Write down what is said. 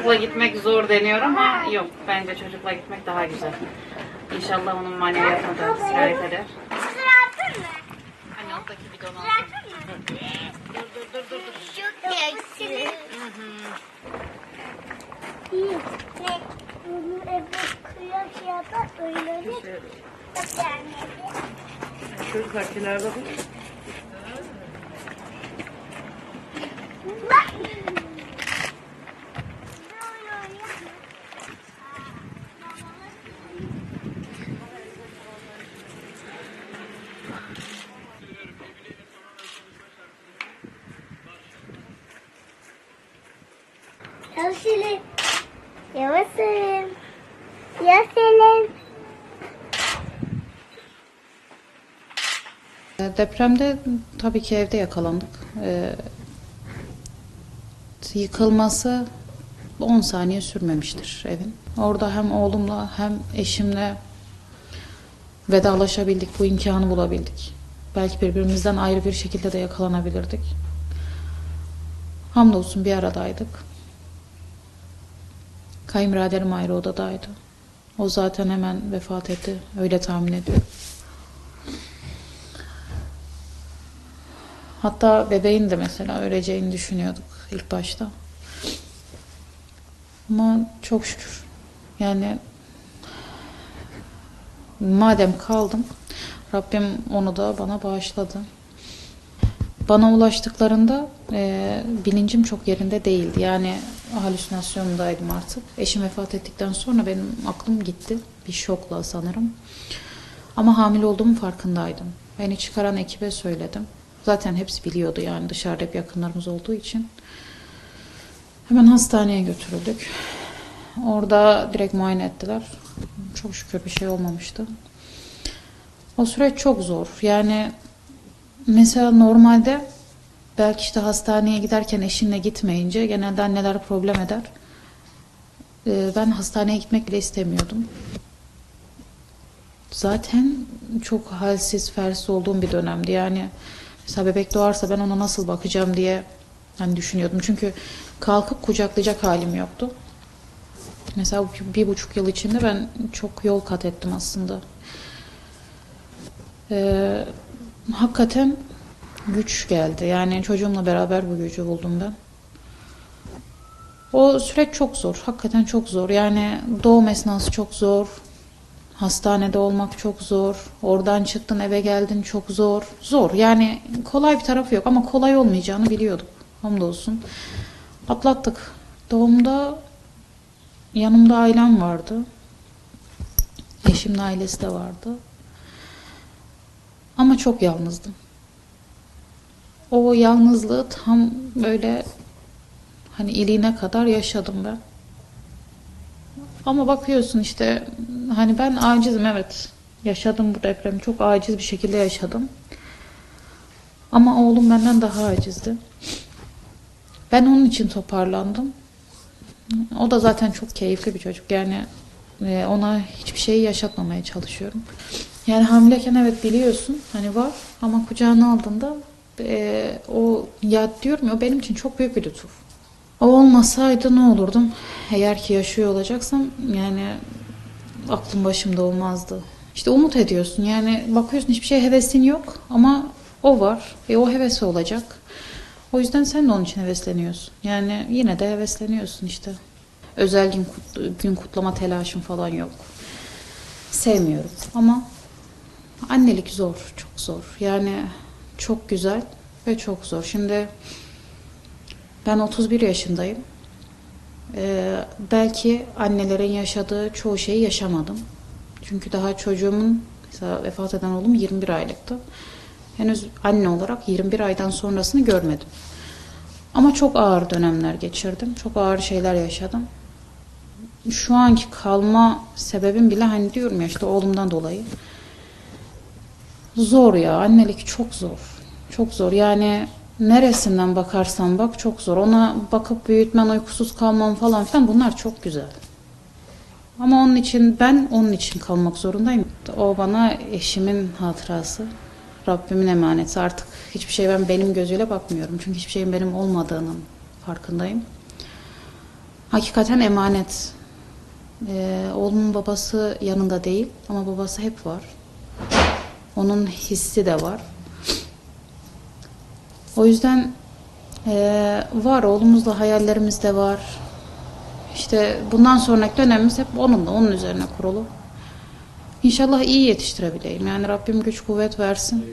Çocukla gitmek zor deniyor ama yok. Bence çocukla gitmek daha güzel. İnşallah onun maneviyatına da sirayet eder. Sıratın mı? Hani alttaki bidon alsın. Sıratın mı? Dur dur dur dur. dur. Çok yakışıklı. Ne? Bunu eve kıyak yapar öyle bir Şöyle. yani. Çocuk akilerde dur. Bak. Yavaş Selim. Yavaş Selim. Ya Selim. Depremde tabii ki evde yakalandık. Ee, yıkılması 10 saniye sürmemiştir evin. Orada hem oğlumla hem eşimle vedalaşabildik, bu imkanı bulabildik. Belki birbirimizden ayrı bir şekilde de yakalanabilirdik. Hamdolsun bir aradaydık. Kayınbiraderim ayrı odadaydı. O zaten hemen vefat etti. Öyle tahmin ediyorum. Hatta bebeğin de mesela öleceğini düşünüyorduk ilk başta. Ama çok şükür. Yani madem kaldım Rabbim onu da bana bağışladı. Bana ulaştıklarında e, bilincim çok yerinde değildi. Yani halüsinasyondaydım artık. Eşim vefat ettikten sonra benim aklım gitti. Bir şokla sanırım. Ama hamile olduğumun farkındaydım. Beni çıkaran ekibe söyledim. Zaten hepsi biliyordu yani dışarıda hep yakınlarımız olduğu için. Hemen hastaneye götürüldük. Orada direkt muayene ettiler. Çok şükür bir şey olmamıştı. O süreç çok zor. Yani mesela normalde belki işte hastaneye giderken eşinle gitmeyince genelde anneler problem eder. Ee, Ben hastaneye gitmek bile istemiyordum. Zaten çok halsiz, fersiz olduğum bir dönemdi. Yani mesela bebek doğarsa ben ona nasıl bakacağım diye hani düşünüyordum. Çünkü kalkıp kucaklayacak halim yoktu. Mesela bir buçuk yıl içinde ben çok yol kat ettim aslında. Ee, hakikaten güç geldi. Yani çocuğumla beraber bu gücü buldum ben. O süreç çok zor. Hakikaten çok zor. Yani doğum esnası çok zor. Hastanede olmak çok zor. Oradan çıktın eve geldin çok zor. Zor. Yani kolay bir tarafı yok ama kolay olmayacağını biliyorduk. Hamdolsun. Atlattık. Doğumda yanımda ailem vardı. Eşimin ailesi de vardı. Ama çok yalnızdım. O yalnızlığı tam böyle hani iliğine kadar yaşadım ben. Ama bakıyorsun işte hani ben acizim evet. Yaşadım bu depremi. Çok aciz bir şekilde yaşadım. Ama oğlum benden daha acizdi. Ben onun için toparlandım. O da zaten çok keyifli bir çocuk. Yani e, ona hiçbir şeyi yaşatmamaya çalışıyorum. Yani hamileyken evet biliyorsun hani var ama kucağına aldığında e, o ya diyorum ya benim için çok büyük bir lütuf. O olmasaydı ne olurdum? Eğer ki yaşıyor olacaksam yani aklım başımda olmazdı. İşte umut ediyorsun yani bakıyorsun hiçbir şeye hevesin yok ama o var ve o hevesi olacak. O yüzden sen de onun için hevesleniyorsun. Yani yine de hevesleniyorsun işte. Özel gün, gün kutlama telaşım falan yok. Sevmiyorum ama annelik zor, çok zor. Yani çok güzel ve çok zor. Şimdi ben 31 yaşındayım. Ee, belki annelerin yaşadığı çoğu şeyi yaşamadım. Çünkü daha çocuğumun mesela vefat eden oğlum 21 aylıktı. Henüz anne olarak 21 aydan sonrasını görmedim. Ama çok ağır dönemler geçirdim. Çok ağır şeyler yaşadım. Şu anki kalma sebebim bile hani diyorum ya işte oğlumdan dolayı. Zor ya annelik çok zor. Çok zor yani neresinden bakarsan bak çok zor. Ona bakıp büyütmen, uykusuz kalman falan filan bunlar çok güzel. Ama onun için ben onun için kalmak zorundayım. O bana eşimin hatırası. Rabbimin emaneti. Artık hiçbir şey ben benim gözüyle bakmıyorum. Çünkü hiçbir şeyin benim olmadığının farkındayım. Hakikaten emanet. Ee, oğlumun babası yanında değil ama babası hep var. Onun hissi de var. O yüzden ee, var oğlumuzla hayallerimiz de var. İşte bundan sonraki dönemimiz hep onunla, onun üzerine kurulu. İnşallah iyi yetiştirebileyim. Yani Rabbim güç kuvvet versin.